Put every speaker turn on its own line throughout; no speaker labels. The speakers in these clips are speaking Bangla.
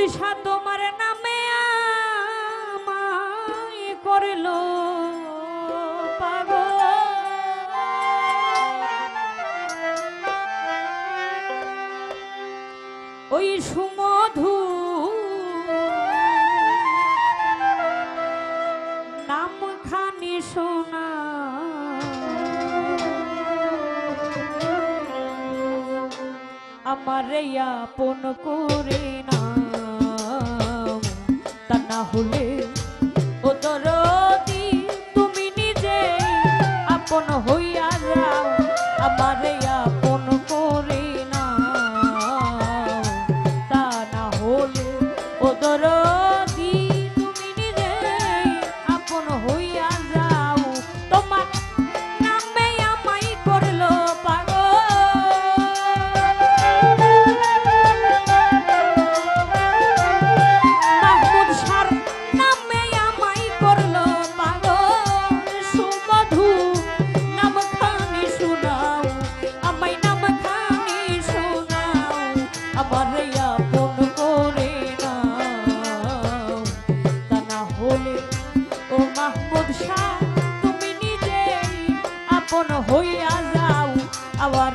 বাদশাহ তোমার নামে আমায় করল ওই সুমধু নাম খানি শোনা আমার আপন করে না। হলো প্রমোদ শাহ তুমি নিজেই আপন হইয়া যাও আবার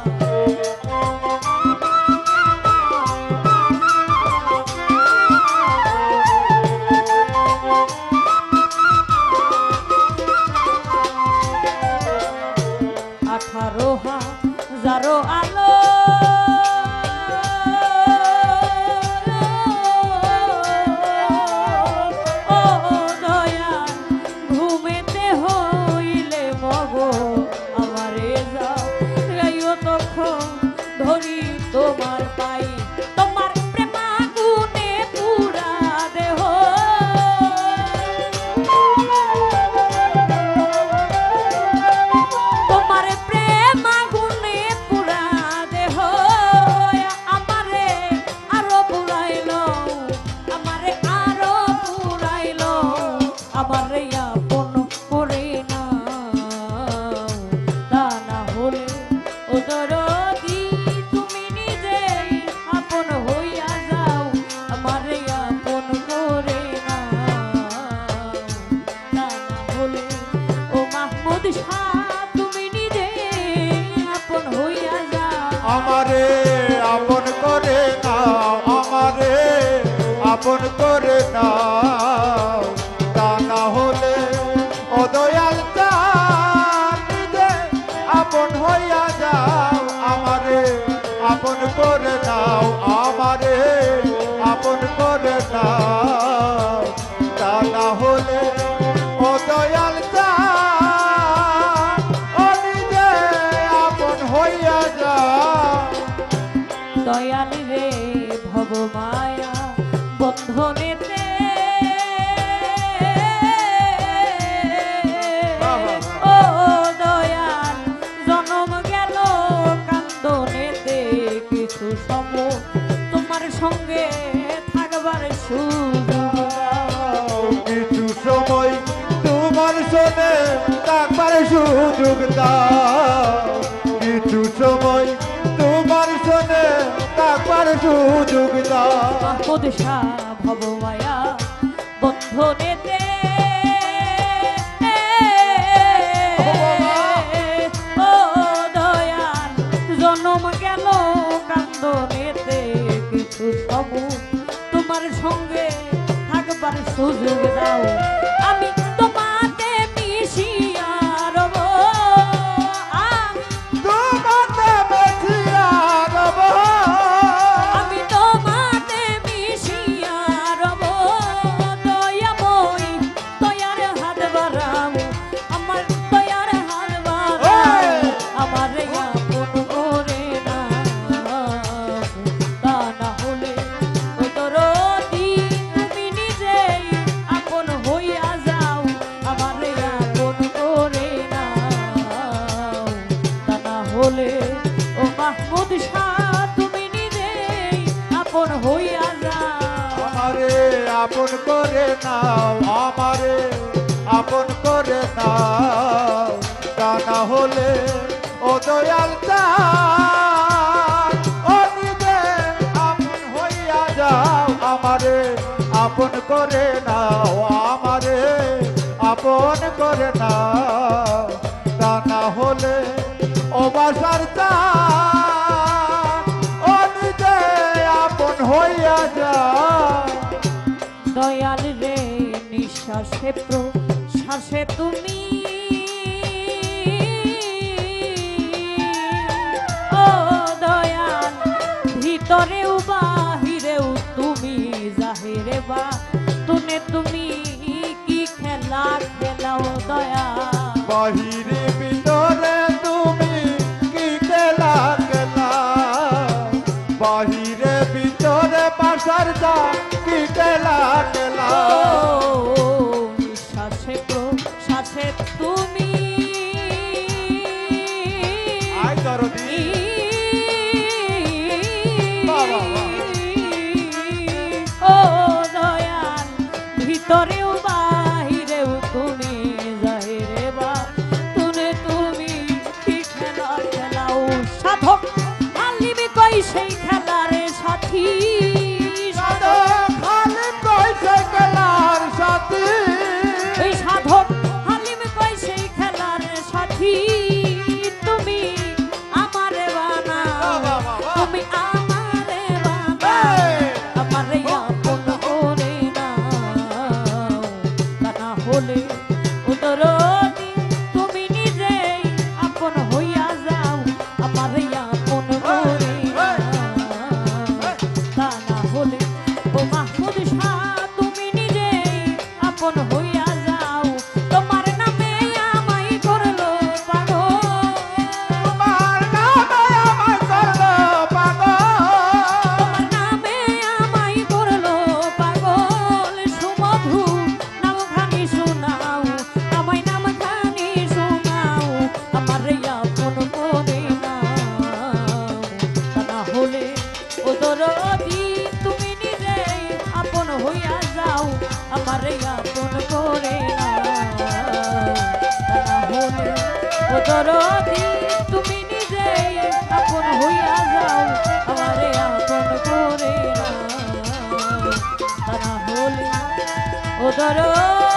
আপন করে না। সঙ্গে থাকবার
কিছু সময় তোমার সঙ্গে থাকবার সুযোগ দাও। কিছু সময় তোমার
সঙ্গে থাকবার সুযোগ দাও। ভবমায়া বন্ধনেতে os lugares আপন করে
নাও, আমারে আপন করে নাও। তা না হলে ও দয়াল আপন হইয়া যাও, আমারে আপন করে নাও, আমারে আপন করে নাও। তা না হলে ও বাসার
তা সে প্রো তুমি teléfono. দরদি তুমি নিজে আপন হইয়া যাও আমারে আপন করে না তারা হলে ও দরদি